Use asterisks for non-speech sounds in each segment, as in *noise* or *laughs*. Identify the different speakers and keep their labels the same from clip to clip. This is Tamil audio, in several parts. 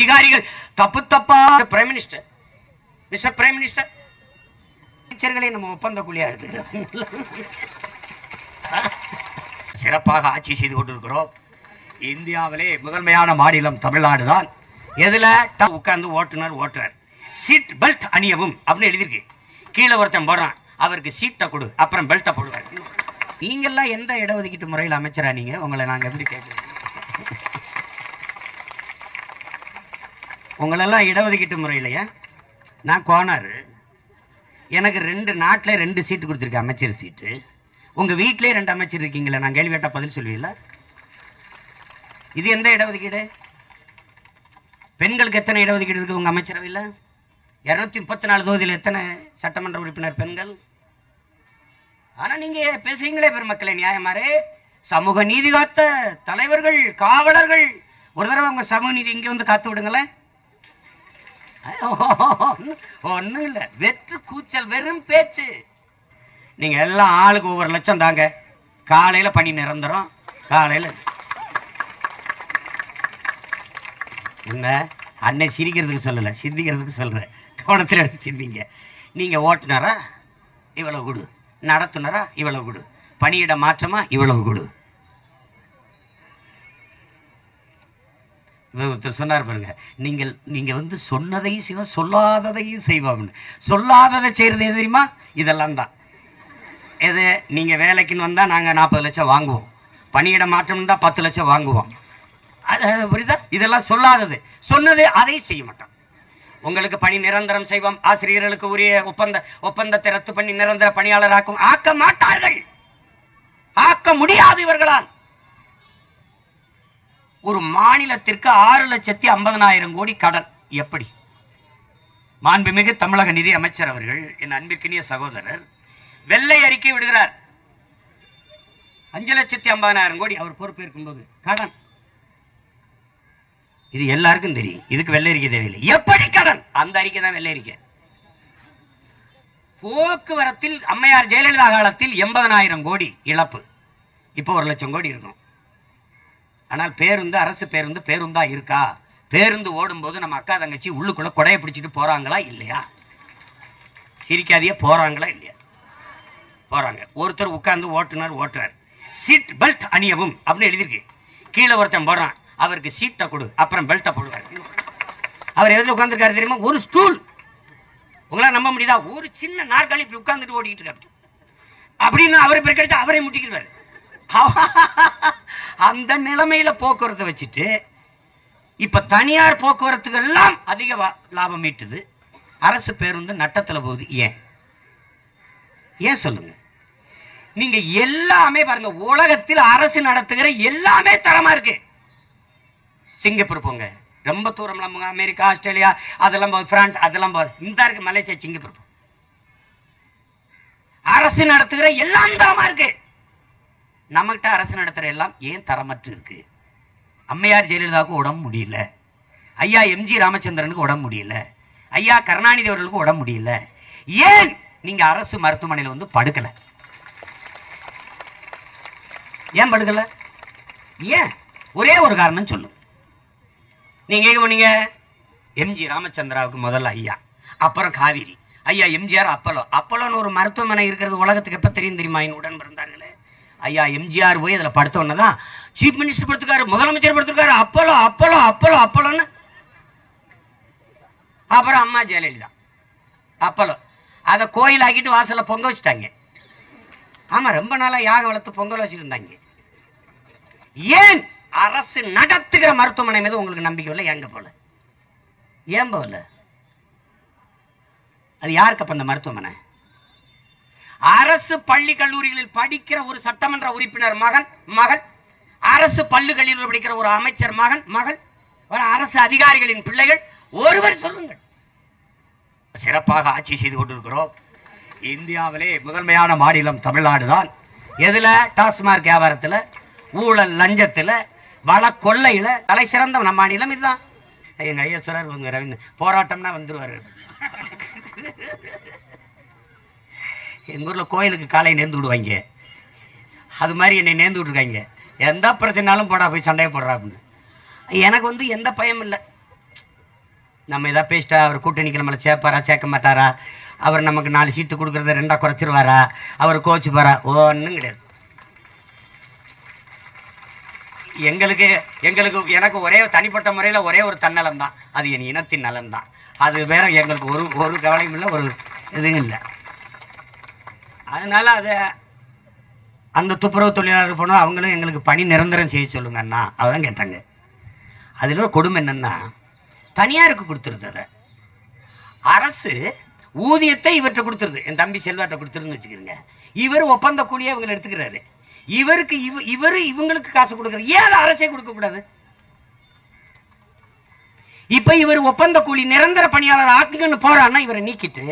Speaker 1: அதிகாரிகள் தப்பு தப்பா prime minister mister prime minister அமைச்சர்களை நம்ம ஒப்பந்த குழியா எடுத்துக்கிறோம். சிறப்பாக ஆட்சி செய்து கொண்டிருக்கிறோம். இந்தியாவிலே முதன்மையான மாநிலம் தமிழ்நாடு தான் எதுல உட்கார்ந்து ஓட்டுநர் ஓட்டுறார் சீட் பெல்ட் அணியவும் அப்படின்னு எழுதியிருக்கு. கீழே ஒருத்தன் போடுறான். அவருக்கு சீட்டை கொடு அப்புறம் பெல்ட்டை போடுவார். நீங்கள்லாம் எந்த இடஒதுக்கீட்டு முறையில் அமைச்சரா நீங்க? உங்களை நாங்க எப்படி கேட்குறோம் உங்களெல்லாம் இடஒதுக்கீட்டு முறையிலையா? நான் கோனார். எனக்கு ரெண்டு நாட்டில் ரெண்டு சீட்டு கொடுத்துருக்கேன் அமைச்சர் சீட்டு. உங்கள் வீட்டிலே ரெண்டு அமைச்சர் இருக்கீங்களே நான் கேள்வி கேட்டால் பதில் சொல்லுவீங்களா இது எந்த இடஒதுக்கீடு? பெண்களுக்கு எத்தனை இடஒதுக்கீடு இருக்குது உங்கள் அமைச்சரவையில்? இரநூத்தி முப்பத்தி நாலு தொகுதியில் எத்தனை சட்டமன்ற உறுப்பினர் பெண்கள்? ஆனால் நீங்கள் பேசுறீங்களே பெருமக்களே நியாயமாரே. சமூக நீதி காத்த தலைவர்கள் காவலர்கள். ஒரு தடவை உங்கள் சமூக நீதி இங்கே வந்து காத்து விடுங்களேன். *laughs* ஒன்றும் இல்லை வெற்று கூச்சல் வெறும் பேச்சு. நீங்கள் எல்லாம் ஆளுக்கு ஒவ்வொரு லட்சம் தாங்க. காலையில் பணி நிரந்தரம். காலையில் என்ன? அன்னை சிரிக்கிறதுக்கு சொல்லலை சிந்திக்கிறதுக்கு சொல்கிறேன் கவனத்தில் எடுத்து சிந்திங்க. நீங்கள் ஓட்டுனரா? இவ்வளவு கொடு. நடத்துனரா? இவ்வளவு கொடு. பணியிட மாற்றமா? இவ்வளவு கொடு. ஒருத்தர் சொன்னார் பாருங்க நீங்கள் நீங்கள் வந்து சொன்னதையும் செய்வோம் சொல்லாததையும் செய்வோம்னு. சொல்லாததை செய்கிறது எது தெரியுமா? இதெல்லாம் தான். எது? நீங்கள் வேலைக்குன்னு வந்தால் நாங்கள் நாற்பது லட்சம் வாங்குவோம். பணியிட மாற்றம்னு தான் பத்து லட்சம் வாங்குவோம். அது புரியுதா? இதெல்லாம் சொல்லாதது. சொன்னது அதை செய்ய மாட்டோம். உங்களுக்கு பணி நிரந்தரம் செய்வோம். ஆசிரியர்களுக்கு உரிய ஒப்பந்த ஒப்பந்தத்தை ரத்து பண்ணி நிரந்தர பணியாளராக்கும் ஆக்க மாட்டார்கள். ஆக்க முடியாது இவர்களால். ஒரு மாநிலத்திற்கு ஆறு லட்சத்தி ஐம்பதனாயிரம் கோடி கடன். எப்படி? மாண்புமிகு தமிழக நிதி அமைச்சர் அவர்கள் என் அன்பிற்கினிய சகோதரர் வெள்ளை அறிக்கை விடுகிறார். அஞ்சு லட்சத்தி ஐம்பதனாயிரம் கோடி அவர் பொறுப்பேற்கும் போது கடன். இது எல்லாருக்கும் தெரியும். இதுக்கு வெள்ளை அறிக்கை தேவையில்லை. எப்படி கடன்? அந்த அறிக்கை தான் வெள்ளை அறிக்கை. போக்குவரத்தில் அம்மையார் ஜெயலலிதா காலத்தில் எண்பதனாயிரம் கோடி இழப்பு. இப்போ ஒரு லட்சம் கோடி இருக்கும். ஆனால் பேருந்து அரசு பேருந்து பேருந்தா இருக்கா? பேருந்து ஓடும்போது நம்ம அக்கா தங்கச்சி உள்ளுக்குள்ள கொடையை பிடிச்சிட்டு போறாங்களா இல்லையா? சிரிக்காதையே போறாங்களா இல்லையா? போறாங்க. ஒருத்தர் உட்கார்ந்து ஓட்டுனர் ஓட்டுறார். சீட் பெல்ட் அணியவும் அப்படின்னு எழுதியிருக்கு. கீழே ஒருத்தன் போடுறான். அவருக்கு சீட்டை கொடு அப்புறம் பெல்ட்டை போடுவார். அவர் எதில் உட்காந்துருக்காரு தெரியுமா? ஒரு ஸ்டூல் உங்களால் நம்ப முடியுதா? ஒரு சின்ன நாற்காலி இப்படி உட்காந்துட்டு ஓடிக்கிட்டு இருக்காரு. அப்படின்னு அவரை பெருக்கடிச்சு அவரே முட்டிக்கிடுவார். *laughs* அந்த நிலைமையில போக்குவரத்தை வச்சுட்டு இப்ப தனியார் போக்குவரத்துக்கு எல்லாம் அதிக லாபம் ஈட்டுது. அரசு பேருந்து நட்டத்தில் போகுது. ஏன்? ஏன் சொல்லுங்க? நீங்க எல்லாமே பாருங்க உலகத்தில் அரசு நடத்துகிற எல்லாமே தரமா இருக்கு. சிங்கப்பூர் போங்க. ரொம்ப தூரம்லாம் போங்க அமெரிக்கா ஆஸ்திரேலியா அதெல்லாம் போகுது பிரான்ஸ் அதெல்லாம் போகுது. இந்த இருக்கு மலேசியா சிங்கப்பூர் அரசு நடத்துகிற எல்லாம் தரமா இருக்கு. நம்மகிட்ட அரசு நடத்துகிற எல்லாம் ஏன் தரமற்று இருக்கு? அம்மையார் ஜெயலலிதாவுக்கு உடம்பு முடியல. ஐயா எம்ஜி ராமச்சந்திரனுக்கு உடம்பு முடியல. ஐயா கருணாநிதி அவர்களுக்கு உடம்பு முடியல. ஏன் நீங்க அரசு மருத்துவமனையில் வந்து படுக்கல? ஏன் படுக்கல? ஏன்? ஒரே ஒரு காரணம் சொல்லு. நீங்க எங்க போனீங்க? எம்ஜி ராமச்சந்திராவுக்கு முதல்ல ஐயா. அப்புறம் காவிரி. ஐயா எம்ஜிஆர் அப்பலோ அப்பலோன்னு ஒரு மருத்துவமனை இருக்கிறது உலகத்துக்கு எப்ப தெரியும் தெரியுமா? என் உடன் பிறந்தார்கள் ஐயா எம்ஜிஆர் போய் அதில் படுத்த உடனே தான் சீஃப் மினிஸ்டர் படுத்துக்காரு முதலமைச்சர் படுத்துருக்காரு அப்பலோ அப்பலோ அப்பலோ அப்பலோன்னு அப்புறம் அம்மா ஜெயலலிதா. அப்பலோ அதை கோயில் ஆக்கிட்டு வாசலில் பொங்க வச்சுட்டாங்க. ஆமாம் ரொம்ப நாளாக யாக வளர்த்து பொங்கல் வச்சுருந்தாங்க ஏன் அரசு நடத்துகிற மருத்துவமனை மீது உங்களுக்கு நம்பிக்கை இல்லை? எங்க போல? ஏன் போகல அது யாருக்கு அப்போ அந்த மருத்துவமனை? அரசு பள்ளி கல்லூரிகளில் படிக்கிற ஒரு சட்டமன்ற உறுப்பினர் மகன் மகள். அரசு பள்ளிகளில் படிக்கிற ஒரு அமைச்சர் மகன் மகள். ஒரு அரசு அதிகாரிகளின் பிள்ளைகள். ஒருவர் சொல்லுங்கள். சிறப்பாக ஆட்சி செய்து கொண்டிருக்கிறோம். இந்தியாவிலே முதன்மையான மாநிலம் தமிழ்நாடு தான் எதுல? டாஸ்மாக் வியாபாரத்தில் ஊழல் லஞ்சத்துல வள கொள்ளையில. தலை சிறந்த நம் மாநிலம் இதுதான். எங்கள் ஐயஸ்வரர் உங்க ரவீந்திர போராட்டம்னா வந்துருவாரு. எங்கள் ஊரில் கோயிலுக்கு காலையை நேர்ந்து விடுவாங்க. அது மாதிரி என்னை நேர்ந்து விட்ருக்காங்க எந்த பிரச்சனைனாலும் போடா போய் சண்டையை போடுறா அப்படின்னு. எனக்கு வந்து எந்த பயமும் இல்லை. நம்ம எதாவது பேசிட்டா அவர் கூட்டணிக்கு நம்மளை சேர்ப்பாரா சேர்க்க மாட்டாரா? அவர் நமக்கு நாலு சீட்டு கொடுக்குறத ரெண்டாக குறைச்சிருவாரா? அவர் கோச்சு போறா ஒன்றும் கிடையாது. எங்களுக்கு எங்களுக்கு எனக்கு ஒரே தனிப்பட்ட முறையில் ஒரே ஒரு தன்னலம் தான் அது என் இனத்தின் நலன் தான் அது வேற எங்களுக்கு ஒரு ஒரு கவலையும் இல்லை ஒரு இதுவும் இல்லை. அதனால அதை அந்த துப்புரவு தொழிலாளர் போனால் அவங்களும் எங்களுக்கு பணி நிரந்தரம் செய்ய சொல்லுங்க அண்ணா. அதான் கேட்டாங்க. அதில் கொடுமை என்னன்னா தனியாருக்கு கொடுத்துருது அதை. அரசு ஊதியத்தை இவர்கிட்ட கொடுத்துருது. என் தம்பி செல்வாட்ட கொடுத்துருன்னு வச்சுக்கிறேங்க. இவர் ஒப்பந்த கூலியை இவங்களை எடுத்துக்கிறாரு. இவருக்கு இவ இவர் இவங்களுக்கு காசு கொடுக்குறாரு. ஏன் அதை அரசே கொடுக்கக்கூடாது இப்போ இவர் ஒப்பந்த கூலி நிரந்தர பணியாளர் ஆக்குங்கன்னு போறான்னா இவரை நீக்கிட்டு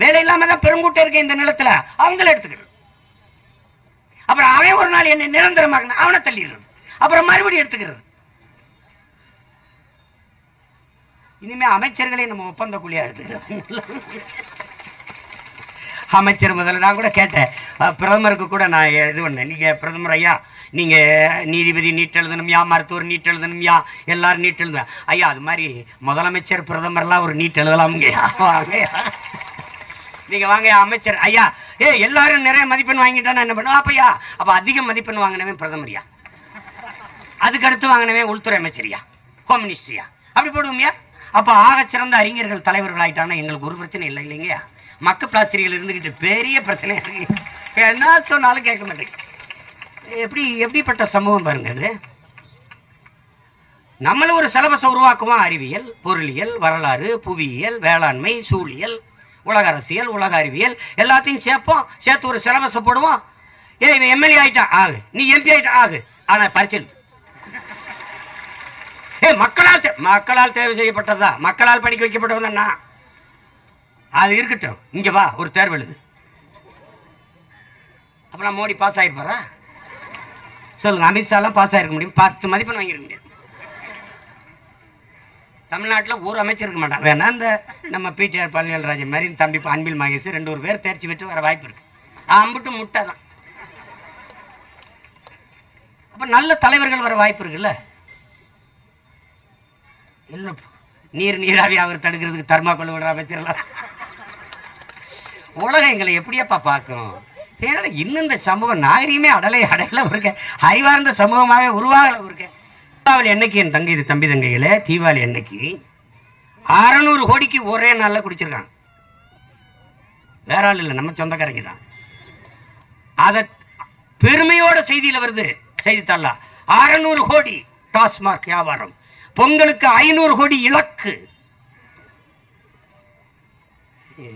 Speaker 1: வேலை இல்லாம தான் பெருங்கூட்டம் இருக்க இந்த நிலத்துல. அவங்கள எடுத்துக்கிறது. அப்புறம் அவன் ஒரு நாள் என்ன நிரந்தரமாக அவனை தள்ளிடுறது. அப்புறம் மறுபடியும் எடுத்துக்கிறது. இனிமே அமைச்சர்களை நம்ம ஒப்பந்த கூலியா எடுத்துக்கிறோம். அமைச்சர் முதல்ல நான் கூட கேட்டேன். பிரதமருக்கு கூட நான் இது பண்ணேன். நீங்க பிரதமர் ஐயா நீங்க நீதிபதி நீட் எழுதணும் யா மருத்துவர் நீட் எழுதணும் யா எல்லாரும் நீட் எழுதுவேன் ஐயா அது மாதிரி முதலமைச்சர் பிரதமர்லாம் ஒரு நீட் எழுதலாமுங்கய்யா. வாங்கய்யா. நீங்க வாங்க அமைச்சர். ஐயா ஏ எல்லாரும் நிறைய மதிப்பெண் வாங்கிட்டா என்ன பண்ணுவோம் அப்பையா அப்ப அதிக மதிப்பெண் வாங்கினவன் பிரதமரியா அதுக்கு அடுத்து வாங்கினவன் உள்துறை அமைச்சரியா ஹோம் மினிஸ்ட்ரியா அப்படி போடுவோம்யா அப்ப ஆக சிறந்த அறிஞர்கள் தலைவர்கள் ஆயிட்டாங்கன்னா எங்களுக்கு ஒரு பிரச்சனை இல்லை இல்லைங்கயா மக்க பிளாஸ்திரிகள் இருந்துகிட்டு பெரிய பிரச்சனை இருக்கு. என்ன சொன்னாலும் கேட்க மாட்டேங்க எப்படி எப்படிப்பட்ட சம்பவம் பாருங்க அது நம்மளும் ஒரு சிலபஸை உருவாக்குவோம் அறிவியல் பொருளியல் வரலாறு புவியியல் வேளாண்மை சூழியல் உலக அரசியல் உலக அறிவியல் எல்லாத்தையும் சேர்ப்போம். சேர்த்து ஒரு சிலபஸை போடுவோம். ஏ இவன் எம்எல்ஏ ஆயிட்டான். ஆகு. நீ எம்பி ஆயிட்டா ஆகு. ஆனால் பரிச்சை ஏ மக்களால் மக்களால் தேர்வு செய்யப்பட்டதா? மக்களால் படிக்க வைக்கப்பட்டவன் நான் அது இருக்கட்டும். இங்க வா ஒரு தேர்வு எழுது. அப்பலாம் மோடி பாஸ் ஆகிருப்பாரா? சொல்லுங்க அமித்ஷாலாம் பாஸ் ஆகிருக்க முடியும். பத்து மதிப்பெண் வாங்கிருக்க முடியாது. தமிழ்நாட்டில் ஒரு அமைச்சர் இருக்க மாட்டான். வேணா இந்த நம்ம பிடிஆர் பழனிவேல்ராஜன் மாதிரி தம்பி அன்பில் மகேஷ் ரெண்டு ஒரு பேர் தேர்ச்சி பெற்று வர வாய்ப்பு இருக்கு. அம்பிட்டு முட்டை தான். அப்போ நல்ல தலைவர்கள் வர வாய்ப்பு இருக்குல்ல? என்ன நீர் நீராவி அவர் தடுக்கிறதுக்கு தர்மாக்கோல் விடுற அமைச்சர்லாம் உலகம் எங்களை எப்படியாப்பா பார்க்கும்? ஏன்னா இன்னும் இந்த சமூகம் நாகரிகமே அடலை அடையல இருக்க அறிவார்ந்த சமூகமாகவே உருவாகல இருக்கேன் தீபாவளி என்னைக்கு என் தங்கை இது தம்பி தங்கையில் தீபாவளி என்னைக்கு அறநூறு கோடிக்கு ஒரே நாளில் குடிச்சிருக்காங்க. வேற ஆள் இல்லை நம்ம சொந்தக்காரங்க தான். அதை பெருமையோட செய்தியில வருது செய்தித்தாளா அறநூறு கோடி டாஸ்மாக் வியாபாரம். பொங்கலுக்கு ஐநூறு கோடி இலக்கு.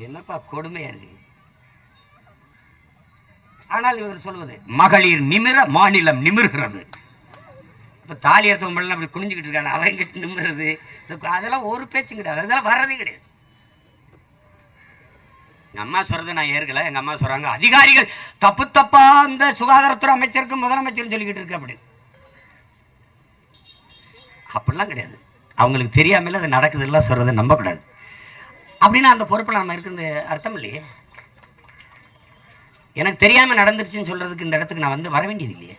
Speaker 1: என்னப்பா கொடுமையா இருக்கு. ஆனால் இவர் சொல்வது மகளிர் நிமிர மாநிலம் நிமிர்கிறது. இப்ப தாலி ஏற்றவங்க அப்படி குனிஞ்சிக்கிட்டு இருக்காங்க. அவங்க கிட்ட நிமிர்றது அதெல்லாம் ஒரு பேச்சும் கிடையாது. அதெல்லாம் வர்றதே கிடையாது. எங்க அம்மா சொல்கிறது நான் ஏற்கல. எங்க அம்மா சொல்றாங்க அதிகாரிகள் தப்பு தப்பா அந்த சுகாதாரத்துறை அமைச்சருக்கு முதலமைச்சர்னு சொல்லிக்கிட்டு இருக்கு அப்படி அப்படிலாம் கிடையாது. அவங்களுக்கு தெரியாமல அது நடக்குதுலாம் சொல்றதை நம்பக்கூடாது. அப்படின்னா அந்த பொறுப்பில் நம்ம இருக்கிறது அர்த்தம் இல்லையே? எனக்கு தெரியாம நடந்துருச்சுன்னு சொல்றதுக்கு இந்த இடத்துக்கு நான் வந்து வர வேண்டியது இல்லையே?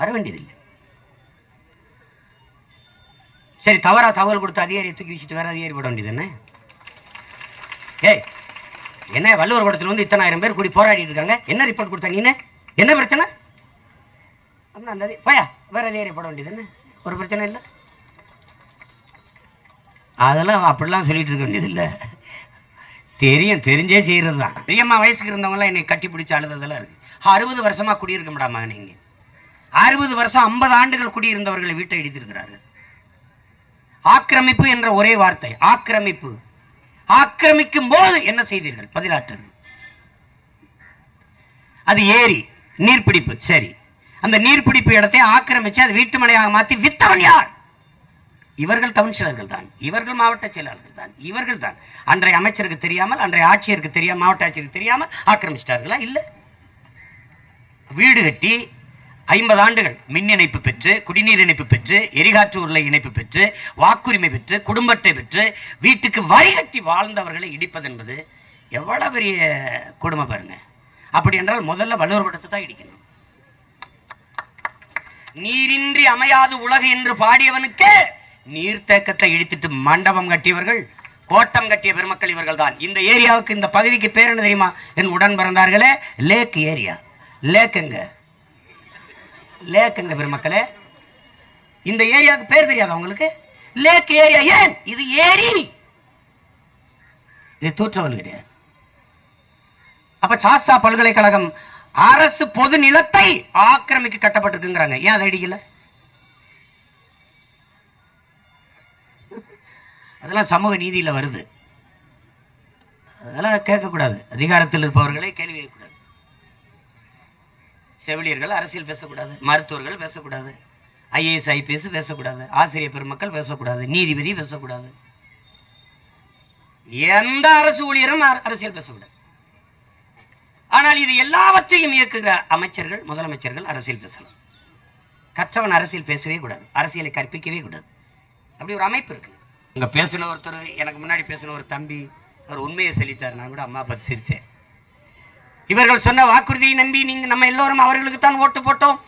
Speaker 1: வர வேண்டியதில்லை சரி தவறா தகவல் கொடுத்த அதிகாரியை தூக்கி வச்சுட்டு வேற அதிகாரி போட வேண்டியது என்ன? ஏய் என்ன வள்ளுவர் கூடத்தில் வந்து இத்தனாயிரம் பேர் கூடி போராடிட்டு இருக்காங்க? என்ன ரிப்போர்ட் கொடுத்தா நீ என்ன? பிரச்சனை? அப்படின்னா அந்த போயா வேற அதிகாரி போட வேண்டியது என்ன? ஒரு பிரச்சனை இல்லை. அதெல்லாம் அப்படிலாம் சொல்லிட்டு இருக்க வேண்டியது இல்லை. தெரியும் தெரிஞ்சே செய்கிறது தான் பெரியம்மா வயசுக்கு இருந்தவங்களாம் என்னை கட்டி பிடிச்சி அழுததெல்லாம் இருக்கு. அறுபது வருஷமா குடியிருக்க முடியாமா நீங்கள் அறுபது வருஷம் ஐம்பது ஆண்டுகள் குடியிருந்தவர்களை வீட்டை இடித்திருக்கிறார்கள் ஆக்கிரமிப்பு என்ற ஒரே வார்த்தை ஆக்கிரமிப்பு. ஆக்கிரமிக்கும் போது என்ன செய்தீர்கள்? பதிலாற்றல் அது ஏரி நீர்பிடிப்பு சரி. அந்த நீர்பிடிப்பு இடத்தை ஆக்கிரமிச்சு அது வீட்டு மனையாக மாத்தி வித்தவன் யார்? இவர்கள் கவுன்சிலர்கள் தான். இவர்கள் மாவட்ட செயலாளர்கள் தான். இவர்கள் தான். அன்றைய அமைச்சருக்கு தெரியாமல் அன்றைய ஆட்சியருக்கு தெரியாமல் மாவட்ட ஆட்சியருக்கு தெரியாமல் ஆக்கிரமிச்சிட்டார்களா? இல்லை. வீடு கட்டி ஐம்பது ஆண்டுகள் மின் இணைப்பு பெற்று குடிநீர் இணைப்பு பெற்று எரிகாற்று உருளை இணைப்பு பெற்று வாக்குரிமை பெற்று குடும்பத்தை பெற்று வீட்டுக்கு வரி கட்டி வாழ்ந்தவர்களை இடிப்பது என்பது எவ்வளவு பெரிய கொடுமை பாருங்க. அப்படி என்றால் முதல்ல வள்ளுவர் படத்தை தான் இடிக்கணும். நீரின்றி அமையாது உலகு என்று பாடியவனுக்கு நீர்த்தேக்கத்தை இடித்துட்டு மண்டபம் கட்டியவர்கள் கோட்டம் கட்டிய பெருமக்கள் இவர்கள் தான் இந்த ஏரியாவுக்கு இந்த பகுதிக்கு பேர் என்ன தெரியுமா? என் உடன் பிறந்தார்களே லேக் ஏரியா. லேக்குங்க லேக்குங்க பெருமக்களே? இந்த ஏரியாவுக்கு பேர் தெரியாது அவங்களுக்கு லேக் ஏரியா ஏன்? இது ஏரி. இது தூற்றவல் கிடையாது அப்ப சாஸ்தா பல்கலைக்கழகம் அரசு பொது நிலத்தை ஆக்கிரமிக்க கட்டப்பட்டிருக்குங்கிறாங்க. ஏன் அதை அடிக்கல? அதெல்லாம் சமூக நீதியில் வருது. அதெல்லாம் கேட்கக்கூடாது. அதிகாரத்தில் இருப்பவர்களை கேள்வி செவிலியர்கள் அரசியல் பேசக்கூடாது மருத்துவர்கள் பேசக்கூடாது ஐஏஎஸ் ஐபிஎஸ் பேசக்கூடாது ஆசிரியர் பெருமக்கள் பேசக்கூடாது நீதிபதி பேசக்கூடாது. எந்த அரசு ஊழியரும் அர- அரசியல் பேசக்கூடாது. ஆனால் இது எல்லாவற்றையும் இயக்குகிற அமைச்சர்கள் முதலமைச்சர்கள் அரசியல் பேசலாம். கற்றவன் அரசியல் பேசவே கூடாது அரசியலை கற்பிக்கவே கூடாது. அப்படி ஒரு அமைப்பு இருக்கு. இங்கே பேசின ஒருத்தர் எனக்கு முன்னாடி பேசின ஒரு தம்பி அவர் உண்மையை சொல்லிட்டார். நான் கூட அம்மா பார்த்து சிரித்தேன். இவர்கள் சொன்ன வாக்குறுதியை நம்பி நீங்க நம்ம எல்லோரும் அவர்களுக்கு தான் ஓட்டு போட்டோம்.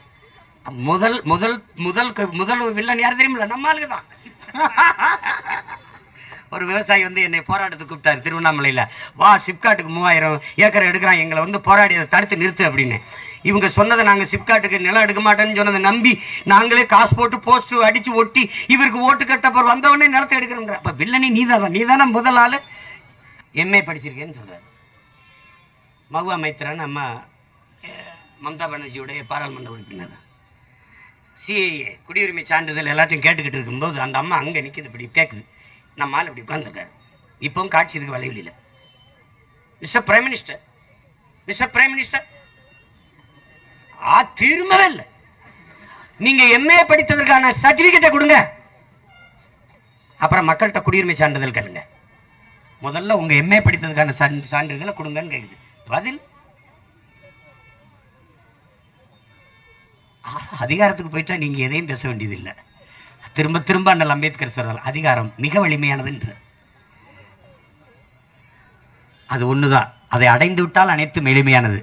Speaker 1: முதல் முதல் முதல் முதல் வில்லன் யார் தெரியுமில்ல? நம்ம தான். ஒரு விவசாயி வந்து என்னை போராட்டத்துக்கு கூப்பிட்டாரு திருவண்ணாமலையில். வா சிப்காட்டுக்கு மூவாயிரம் ஏக்கர் எடுக்கிறான் எங்களை வந்து போராடி அதை தடுத்து நிறுத்து அப்படின்னு. இவங்க சொன்னதை நாங்கள் சிப்காட்டுக்கு நிலம் எடுக்க மாட்டேன்னு சொன்னதை நம்பி நாங்களே காசு போட்டு போஸ்ட் அடித்து ஒட்டி இவருக்கு ஓட்டு கட்டப்பர் வந்தவொடனே நிலத்தை எடுக்கிறோன்ற அப்போ வில்லனி நீ தானே முதல் ஆள். எம்ஏ படிச்சிருக்கேன்னு சொல்கிறார் மகுவா மைத்ரான் அம்மா மம்தா பானர்ஜியுடைய பாராளுமன்ற உறுப்பினர். சிஏஏ குடியுரிமை சான்றிதழ் எல்லாத்தையும் கேட்டுக்கிட்டு இருக்கும்போது அந்த அம்மா அங்கே நிற்கிது இப்படி கேட்குது நம்ம ஆள் இப்படி உட்காந்துருக்காரு இப்போவும் காட்சி இருக்கு வலைவெளியில் mister prime minister mister prime minister ஆ திரும்பவே இல்லை. நீங்க எம்ஏ படித்ததற்கான சர்டிபிகேட்டை கொடுங்க. அப்புறம் மக்கள்கிட்ட குடியுரிமை சான்றிதழ் கேளுங்க. முதல்ல உங்க எம்ஏ படித்ததுக்கான சான்- சான்றிதழை கொடுங்கன்னு கேக்குது. பதில்? அதிகாரத்துக்கு போயிட்டா நீங்க எதையும் பேச வேண்டியதில்லை. திரும்ப திரும்ப அண்ணல் அம்பேத்கர் சொல்றார் அதிகாரம் மிக வலிமையானதுன்ற அது ஒண்ணுதான். அதை அடைந்து விட்டால் அனைத்தும் எளிமையானது.